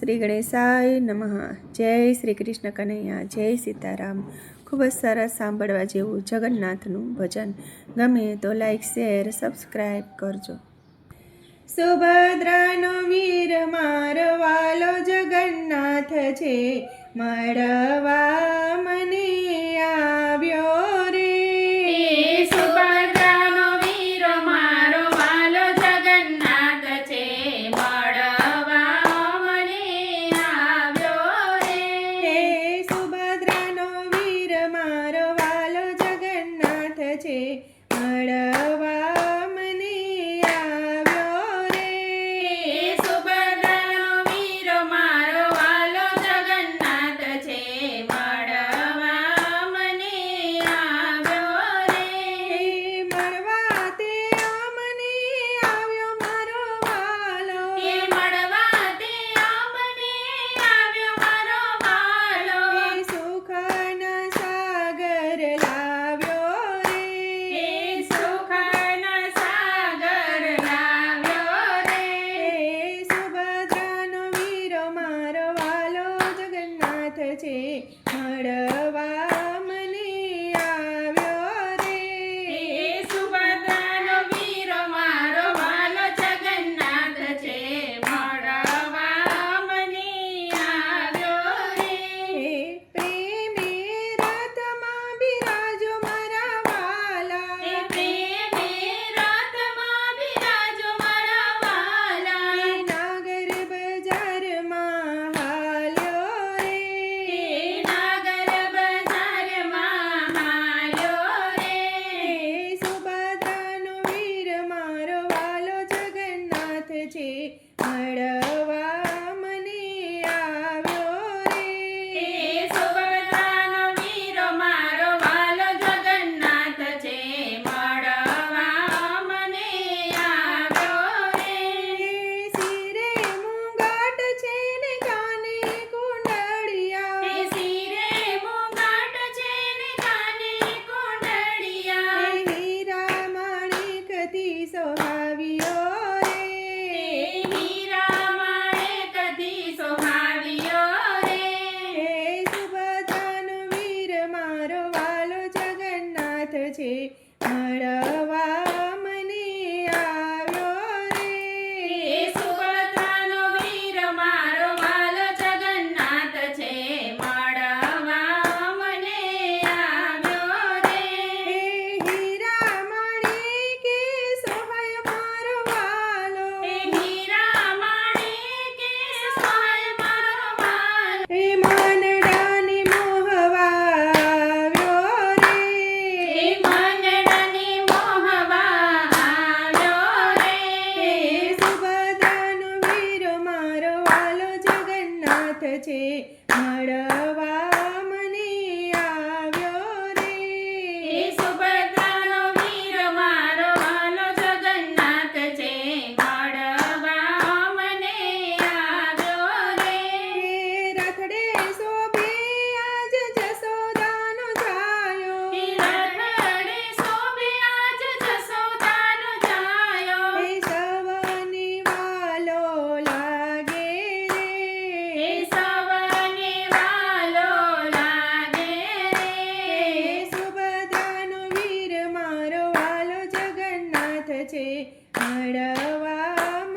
શ્રી ગણેશાય નમઃ. જય શ્રી કૃષ્ણ કનૈયા, જય સીતારામ. ખૂબ જ સરસ સાંભળવા જેવું જગન્નાથનું ભજન. ગમે તો લાઈક શેર સબસ્ક્રાઈબ કરજો. સુભદ્રાનો વીર મારવાલો જગન્નાથ છે. મળવા મને Freunde. murder. 情 મારા છે હળવા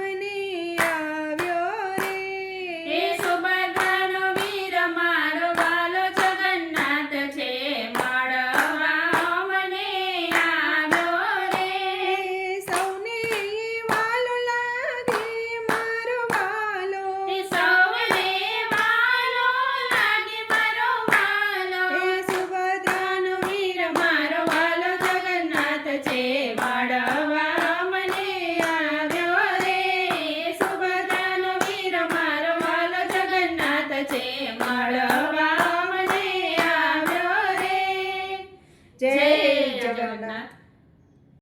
છે મળવા મને આવ્યો જય જગન્નાથ.